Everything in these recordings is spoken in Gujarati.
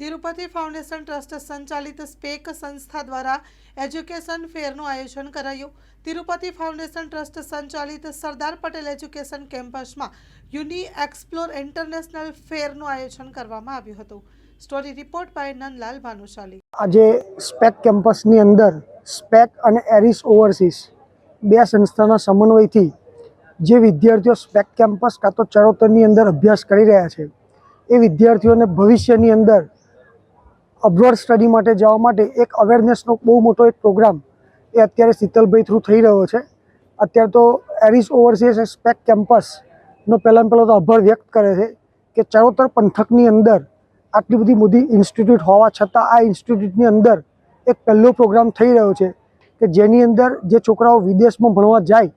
તિરુપતિ ફાઉન્ડેશન ટ્રસ્ટ સંચાલિત સ્પેક સંસ્થા દ્વારા એજ્યુકેશન ફેરનું આયોજન કરાયું. તિરુપતિ ફાઉન્ડેશન ટ્રસ્ટ સંચાલિત સરદાર પટેલ એજ્યુકેશન કેમ્પસમાં યુની એક્સપ્લોર ઇન્ટરનેશનલ ફેરનું આયોજન કરવામાં આવ્યું હતું. Story report by Nandlal Bhanushali. આજે સ્પેક કેમ્પસની અંદર સ્પેક અને એરિસ ઓવરસીસ બે સંસ્થાના સમન્વયથી જે વિદ્યાર્થીઓ સ્પેક કેમ્પસ કાં તો ચરોતરની અંદર અભ્યાસ કરી રહ્યા છે, એ વિદ્યાર્થીઓને ભવિષ્યની અંદર અબ્રોડ સ્ટડી માટે જવા માટે એક અવેરનેસનો બહુ મોટો એક પ્રોગ્રામ એ અત્યારે શીતલભાઈ થ્રુ થઈ રહ્યો છે. અત્યારે તો એરિસ ઓવરસીસ સ્પેક કેમ્પસનો પહેલાં પહેલાં તો અભર વ્યક્ત કરે છે કે ચરોતર પંથકની અંદર આટલી બધી મોટી ઇન્સ્ટિટ્યૂટ હોવા છતાં આ ઇન્સ્ટિટ્યૂટની અંદર એક પહેલો પ્રોગ્રામ થઈ રહ્યો છે કે જેની અંદર જે છોકરાઓ વિદેશમાં ભણવા જાય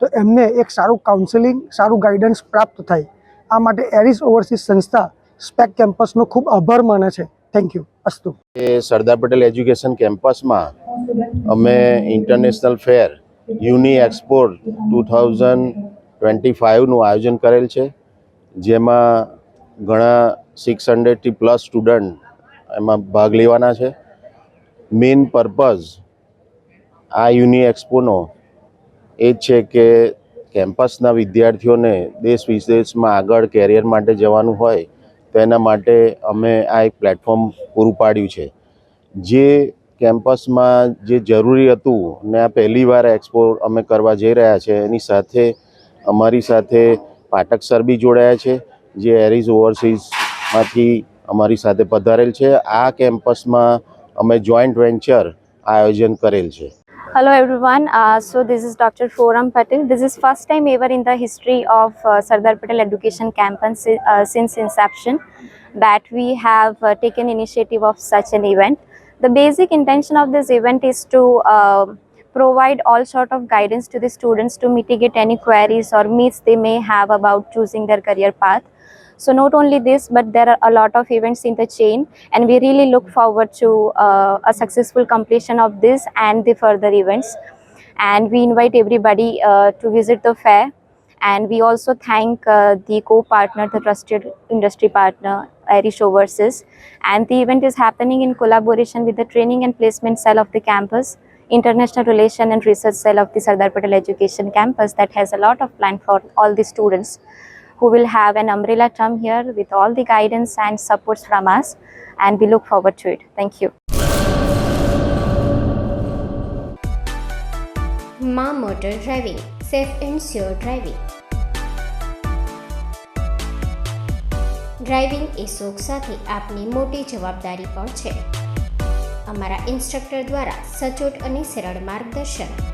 તો એમને એક સારું કાઉન્સેલિંગ સારું ગાઈડન્સ પ્રાપ્ત થાય. આ માટે એરિસ ઓવરસીઝ સંસ્થા સ્પેક કેમ્પસનો ખૂબ આભાર માને છે. થેન્ક યુ અસ્તુ. એ સરદાર પટેલ એજ્યુકેશન કેમ્પસમાં અમે international fair, uni export two thousand twenty ફાઇવનું આયોજન કરેલ છે, જેમાં ઘણા સિક્સ હંડ્રેડથી પ્લસ સ્ટુડન્ટ એમાં ભાગ લેવાના છે. મેઇન પર્પઝ આ યુની એક્સપોનો એ જ છે કે કેમ્પસના વિદ્યાર્થીઓને દેશ વિદેશમાં આગળ કેરિયર માટે જવાનું હોય તો એના માટે અમે આ એક પ્લેટફોર્મ પૂરું પાડ્યું છે. જે કેમ્પસમાં જે જરૂરી હતું ને આ પહેલી વાર એક્સપો અમે કરવા જઈ રહ્યા છે, એની સાથે અમારી સાથે પાઠક સર બી જોડાયા છે, જે એરિઝ ઓવરસીઝમાંથી અમારી સાથે પધારેલ છે. આ કેમ્પસમાં અમે જોઈન્ટ વેન્ચર આયોજન કરેલ છે. Hello everyone. Uh, so this is Dr. Foram Patel. This is first time ever in the history of uh, Sardar Patel Education Campus uh, since inception that we have uh, taken initiative of such an event. The basic intention of this event is to uh, provide all sort of guidance to the students to mitigate any queries or myths they may have about choosing their career path. So not only this, but there are a lot of events in the chain, and we really look forward to uh, a successful completion of this and the further events. And we invite everybody uh, to visit the fair. And we also thank uh, the co-partner, the trusted industry partner, Irish Overseas. And the event is happening in collaboration with the training and placement cell of the campus, international relation and research cell of the Sardar Patel Education Campus that has a lot of plan for all the students who will have an umbrella term here with all the guidance and supports from us and we look forward to it thank you મા motor driving safe and sure driving driving એ શોખ સાથે આપની મોટી જવાબદારી પણ છે અમારા ઇન્સ્ટ્રક્ટર દ્વારા સચોટ અને સરળ માર્ગદર્શન